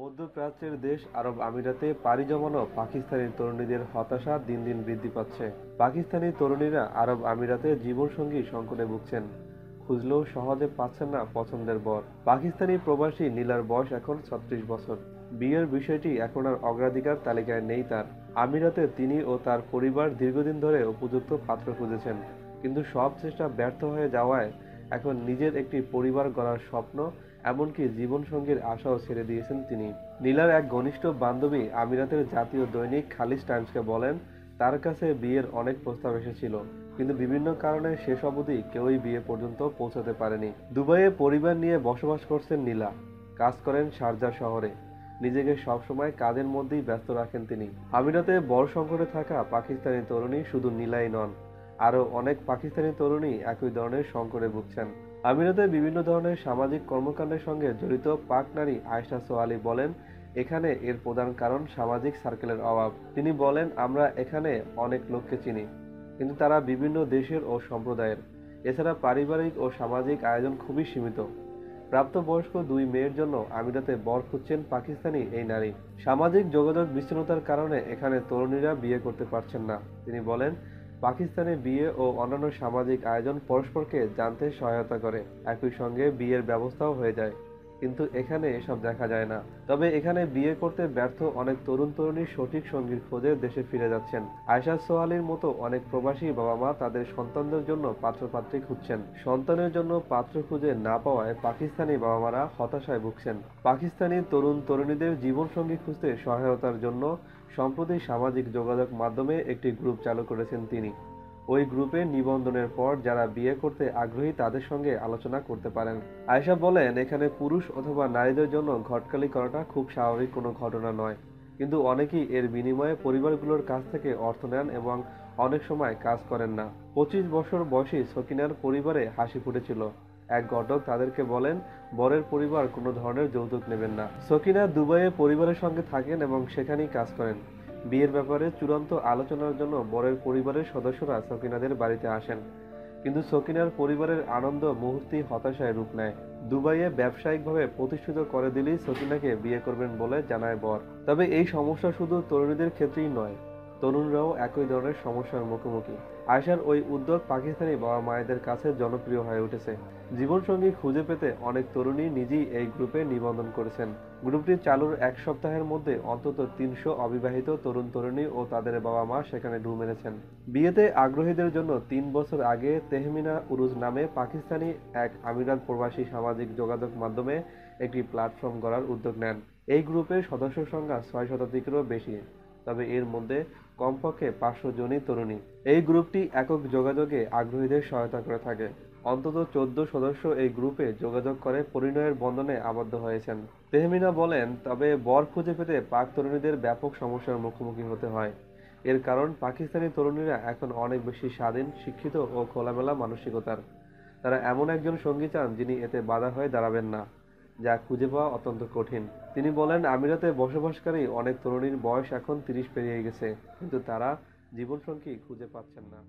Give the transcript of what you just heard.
মধ্যপ্রাচ্যের দেশ আরব আমিরাতে পাড়ি জমানো পাকিস্তানি তরুণীদের হতাশা দিন দিন বৃদ্ধি পাচ্ছে। পাকিস্তানি তরুণীরা আরব আমিরাতে জীবনসঙ্গী সংকটে ভুগছেন। খুঁজলেও সহজে পাচ্ছেন না পছন্দের বর। পাকিস্তানি প্রবাসী নীলার বয়স এখন ছত্রিশ বছর। বিয়ের বিষয়টি এখন আর অগ্রাধিকার তালিকায় নেই তার। আমিরাতে তিনি ও তার পরিবার দীর্ঘদিন ধরে উপযুক্ত পাত্র খুঁজেছেন। কিন্তু সব চেষ্টা ব্যর্থ হয়ে যাওয়ায় এখন নিজের একটি পরিবার গড়ার স্বপ্ন এমনকি জীবনসঙ্গীর আশাও ছেড়ে দিয়েছেন তিনি। নীলার এক ঘনিষ্ঠ বান্ধবী আমিরাতের জাতীয় দৈনিক খালিজ টাইমসকে বলেন, তার কাছে বিয়ের অনেক প্রস্তাব এসেছিল, কিন্তু বিভিন্ন কারণে শেষ অবধি কেউই বিয়ে পর্যন্ত পৌঁছাতে পারেনি। দুবাইয়ে পরিবার নিয়ে বসবাস করছেন নীলা। কাজ করেন শারজা শহরে। নিজেকে সবসময় কাজের মধ্যেই ব্যস্ত রাখেন তিনি। আমিরাতে বড় সংকটে থাকা পাকিস্তানি তরুণী শুধু নীলাই নন। আরও অনেক পাকিস্তানি তরুণী একই ধরনের সংকটে ভুগছেন। আমিরাতে বিভিন্ন ধরনের সামাজিক কর্মকাণ্ডের সঙ্গে জড়িত পাক নারী আয়শা সোয়ালি বলেন, এখানে এর প্রধান কারণ সামাজিক সার্কেলের অভাব। তিনি বলেন, আমরা এখানে অনেক লোককে চিনি, কিন্তু তারা বিভিন্ন দেশের ও সম্প্রদায়ের। এছাড়া পারিবারিক ও সামাজিক আয়োজন খুবই সীমিত। প্রাপ্তবয়স্ক দুই মেয়ের জন্য আমিরাতে বর খুঁজছেন পাকিস্তানি এই নারী। সামাজিক যোগাযোগ বিচ্ছিন্নতার কারণে এখানে তরুণীরা বিয়ে করতে পারছেন না। তিনি বলেন পাকিস্তানে বিয়ে ও অন্যান্য সামাজিক আয়োজন পরস্পরকে জানতে সহায়তা করে। একই সঙ্গে বিয়ের ব্যবস্থাও হয়ে যায়। কিন্তু এখানে এসব দেখা যায় না। তবে এখানে বিয়ে করতে ব্যর্থ অনেক তরুণ তরুণী সঠিক সঙ্গীর খোঁজে দেশে ফিরে যাচ্ছেন। আয়শা সোহালির মতো অনেক প্রবাসী বাবা মা তাদের সন্তানদের জন্য পাত্রপাত্রী খুঁজছেন। সন্তানের জন্য পাত্র খুঁজে না পাওয়ায় পাকিস্তানি বাবা মারা হতাশায় ভুগছেন। পাকিস্তানি তরুণ তরুণীদের জীবনসঙ্গী খুঁজতে সহায়তার জন্য সম্প্রতি সামাজিক যোগাযোগ মাধ্যমে একটি গ্রুপ চালু করেছেন তিনি। ওই গ্রুপে নিবন্ধনের পর যারা বিয়ে করতে আগ্রহী তাদের সঙ্গে আলোচনা করতে পারেন। আয়শা বলেন, এখানে পুরুষ অথবা নারীদের জন্য ঘটকালি করাটা খুব স্বাভাবিক কোনো ঘটনা নয়। কিন্তু অনেকেই এর বিনিময়ে পরিবারগুলোর কাছ থেকে অর্থ নেন এবং অনেক সময় কাজ করেন না। পঁচিশ বছর বয়সী সকিনার পরিবারে হাসি ফুটেছিল। এক ঘটক তাদেরকে বলেন, বরের পরিবার কোনো ধরনের যৌতুক নেবেন না। সকিনা দুবাইয়ে পরিবারের সঙ্গে থাকেন এবং সেখানেই কাজ করেন। বিয়ের ব্যাপারে চূড়ান্ত আলোচনার জন্য বরের পরিবারের সদস্যরা সকিনাদের বাড়িতে আসেন। কিন্তু সকিনার পরিবারের আনন্দ মুহূর্তেই হতাশায় রূপ নেয়। দুবাইয়ে ব্যবসায়িকভাবে প্রতিষ্ঠিত করে দিলেই সকিনাকে বিয়ে করবেন বলে জানায় বর। তবে এই সমস্যা শুধু তরুণীদের ক্ষেত্রেই নয় তরুণরাও একই ধরনের সমস্যার মুখোমুখি। আয়সার ওই উদ্যোগ পাকিস্তানি বাবা মায়েদের কাছে জনপ্রিয় হয়ে উঠেছে। জীবনসঙ্গী খুঁজে পেতে অনেক তরুণী নিজেই এই গ্রুপে নিবন্ধন করেছেন। গ্রুপটি চালুর এক সপ্তাহের মধ্যে অন্তত তিনশো অবিবাহিত তরুণ তরুণী ও তাদের বাবা মা সেখানে ঢু মেরেছেন। বিয়েতে আগ্রহীদের জন্য তিন বছর আগে তেহমিনা উরুজ নামে পাকিস্তানি এক আমিরাত প্রবাসী সামাজিক যোগাযোগ মাধ্যমে একটি প্ল্যাটফর্ম গড়ার উদ্যোগ নেন। এই গ্রুপের সদস্য সংখ্যা ছয় শতাধিকেরও বেশি। তবে এর মধ্যে কমপক্ষে পাঁচশো জনই তরুণী। এই গ্রুপটি একক যোগাযোগে আগ্রহীদের সহায়তা করে থাকে। অন্তত চোদ্দ সদস্য এই গ্রুপে যোগাযোগ করে পরিণয়ের বন্ধনে আবদ্ধ হয়েছেন। তেহমিনা বলেন, তবে বর খুঁজে পেতে পাক তরুণীদের ব্যাপক সমস্যার মুখোমুখি হতে হয়। এর কারণ, পাকিস্তানি তরুণীরা এখন অনেক বেশি স্বাধীন, শিক্ষিত ও খোলামেলা মানসিকতার। তারা এমন একজন সঙ্গী চান যিনি এতে বাধা হয়ে দাঁড়াবেন না। যা খুঁজে পাওয়া অত্যন্ত কঠিন। তিনি বলেন, আমিরাতে বসবাসকারী অনেক তরুণীর বয়স এখন তিরিশ পেরিয়ে গেছে, কিন্তু তারা জীবনসঙ্গী খুঁজে পাচ্ছেন না।